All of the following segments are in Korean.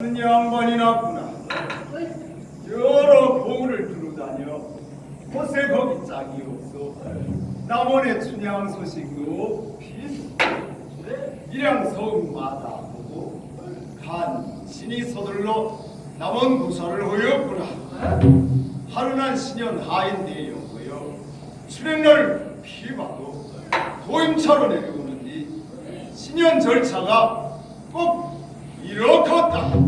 큰 양반이 났구나. 여러 고을을 두루다녀 곳에 거기 짝이 없어. 남원의 춘향 소식도 필 일양 성마다 보고 간 신이 서둘러 남원 구사를 하였구나. 하루난 신년 하인대였고요. 출행날 피봐도 도임차로 내려오는디 신년 절차가 꼭 이렇겠다.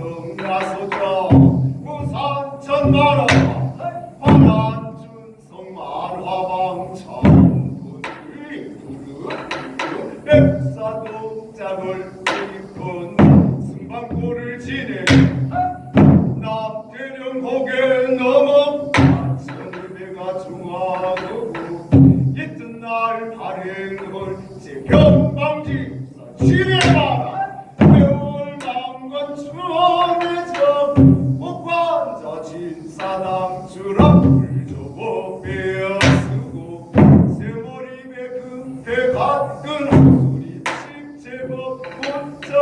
남대문 박성 나서자 부산 천마라 반안춘성 만화방 천분의 부르 백사동장을 입건 승방고를 지내. 남대령 고개 넘어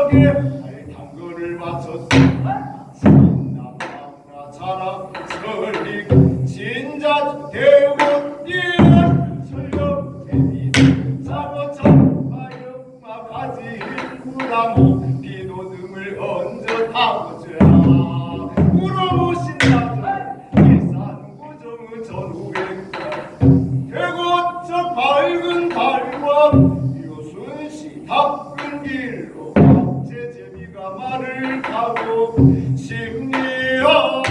할 당근을 맞췄어. 진남나 자랑 설리 진자 대원 이런 설령 대비 사고참 마영마 가지 구나무 비도듬을 얹어 타고 말을 타고 심리어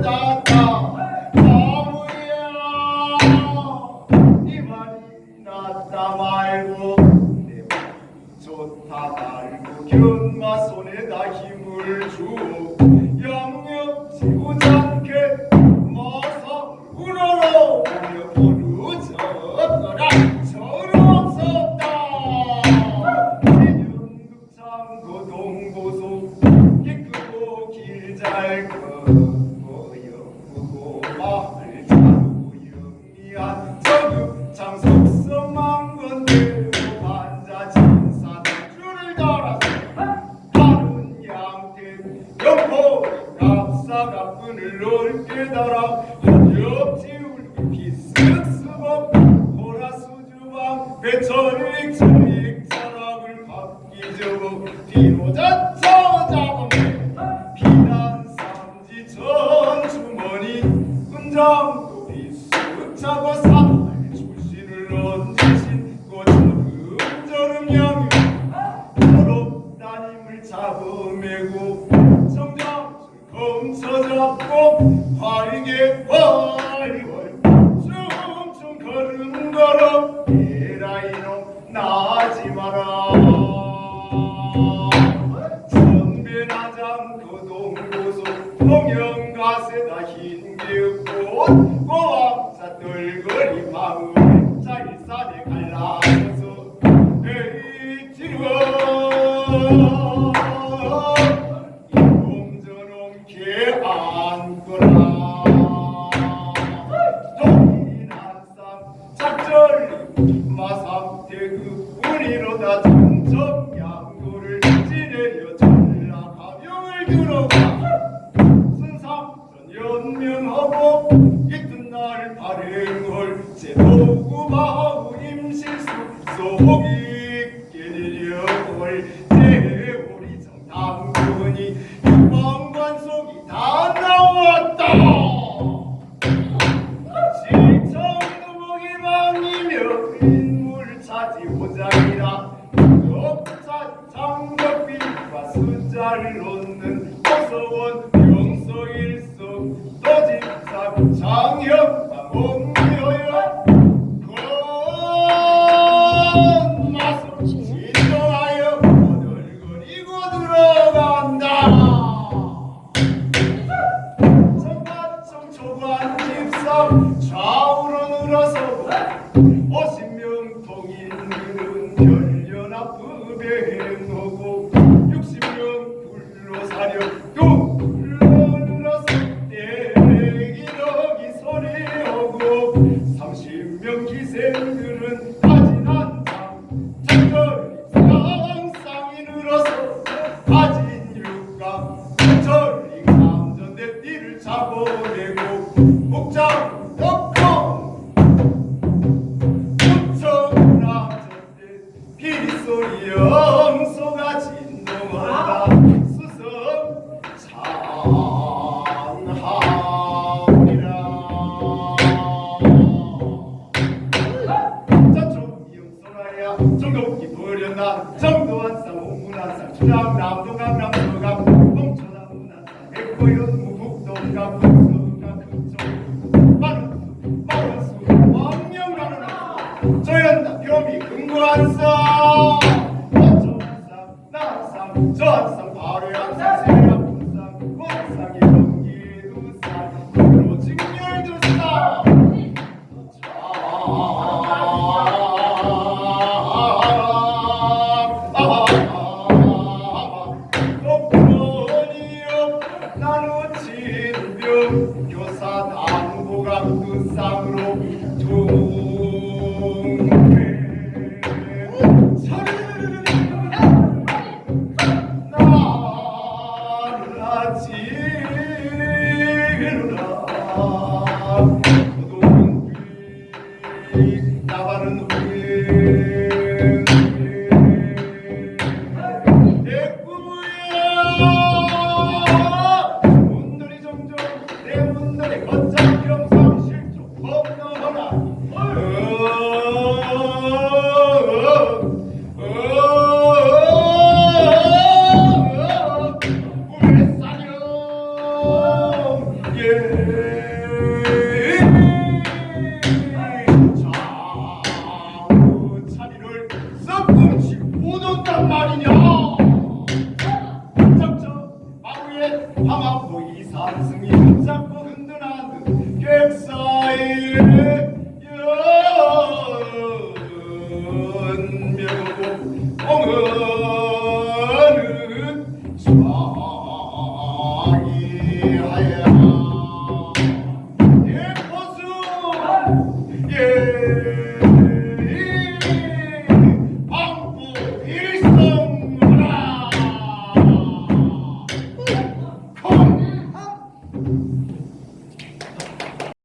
났다 나무야. 이 말이 났다 말고 내 좋다 말고 견마 손에다 힘을 주어 납사가 끈을 넓게 달아 옆지울 비쓱 쓰고 보라수주방 천릭 자락을 바퀴 접어 뒤로 자쳐 잡으면 비단 삼지 전주머니 은장도 잡아 산날 출신을 얹으신 꽃저름 양유 서로 따님을 잡아매고 검쳐잡고 활개 활활 춤춤 걸음 걸어 에라 이놈 나지 마라. 전배나장 거동고소 동영가세다 흰개꽃 God bless. 쌍두쌍으로 동해 나바른 후에 내 꿈이야 문들이 점점 내 문들이 번쩍